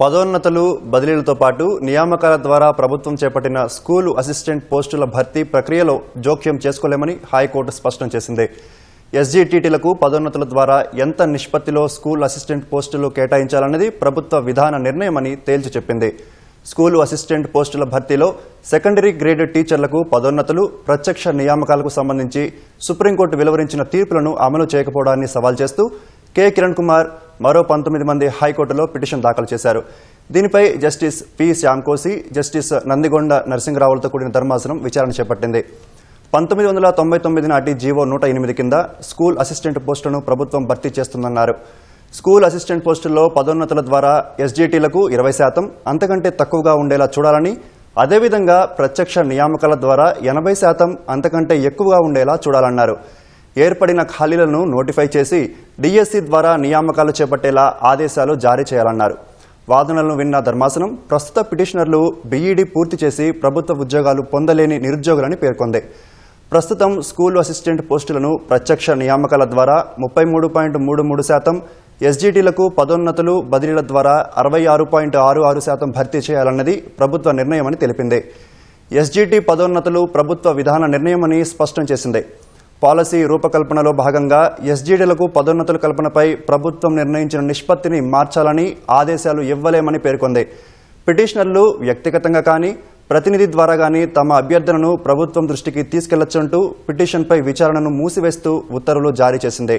పదోన్నతులు బదిలీలతో పాటు నియామకాల ద్వారా ప్రభుత్వం చేపట్టిన స్కూలు అసిస్టెంట్ పోస్టుల భర్తీ ప్రక్రియలో జోక్యం చేసుకోలేమని హైకోర్టు స్పష్టం చేసింది. ఎస్జీటీటీలకు పదోన్నతుల ద్వారా ఎంత నిష్పత్తిలో స్కూల్ అసిస్టెంట్ పోస్టులు కేటాయించాలన్నది ప్రభుత్వ విధాన నిర్ణయమని తేల్చి చెప్పింది. స్కూలు అసిస్టెంట్ పోస్టుల భర్తీలో సెకండరీ గ్రేడ్ టీచర్లకు పదోన్నతులు ప్రత్యక్ష నియామకాలకు సంబంధించి సుప్రీంకోర్టు వెలువరించిన తీర్పులను అమలు చేయకపోవడాన్ని సవాల్ చేస్తూ కె కిరణ్ కుమార్ మరో పంతొమ్మిది మంది హైకోర్టులో పిటిషన్ దాఖలు చేశారు. దీనిపై justice P Shyamkosi justice Nandigonda నరసింహరావులతో కూడిన ధర్మాసనం విచారణ చేపట్టింది. పంతొమ్మిది వందల తొంభై తొమ్మిది నాటి జీవో నూట ఎనిమిది కింద స్కూల్ అసిస్టెంట్ పోస్టులను ప్రభుత్వం భర్తీ చేస్తుందన్నారు. స్కూల్ అసిస్టెంట్ పోస్టుల్లో పదోన్నతుల ద్వారా ఎస్జీటీలకు ఇరవై శాతం అంతకంటే తక్కువగా ఉండేలా చూడాలని అదేవిధంగా ప్రత్యక్ష నియామకాల ద్వారా ఎనభై శాతం అంతకంటే ఎక్కువగా ఉండేలా చూడాలన్నారు. ఏర్పడిన ఖాళీలను నోటిఫై చేసి డిఎస్సి ద్వారా నియామకాలు చేపట్టేలా ఆదేశాలు జారీ చేయాలన్నారు. వాదనలను విన్న ధర్మాసనం ప్రస్తుత పిటిషనర్లు బీఈడీ పూర్తి చేసి ప్రభుత్వ ఉద్యోగాలు పొందలేని నిరుద్యోగులని పేర్కొంది. ప్రస్తుతం స్కూల్ అసిస్టెంట్ పోస్టులను ప్రత్యక్ష నియామకాల ద్వారా ముప్పై మూడు పాయింట్ మూడు మూడు శాతం ఎస్జీటీలకు పదోన్నతులు బదిలీల ద్వారా అరవై ఆరు పాయింట్ ఆరు ఆరు శాతం భర్తీ చేయాలన్నది ప్రభుత్వ నిర్ణయమని తెలిపింది. ఎస్జీటీ పదోన్నతులు ప్రభుత్వ విధాన నిర్ణయమని స్పష్టం చేసింది. పాలసీ రూపకల్పనలో భాగంగా ఎస్జీడీలకు పదోన్నతుల కల్పనపై ప్రభుత్వం నిర్ణయించిన నిష్పత్తిని మార్చాలని ఆదేశాలు ఇవ్వలేమని పేర్కొంది. పిటిషనర్లు వ్యక్తిగతంగా కానీ ప్రతినిధి ద్వారా కానీ తమ అభ్యర్థనను ప్రభుత్వం దృష్టికి తీసుకెళ్ళొచ్చంటూ పిటిషన్పై విచారణను మూసివేస్తూ ఉత్తర్వులు జారీ చేసింది.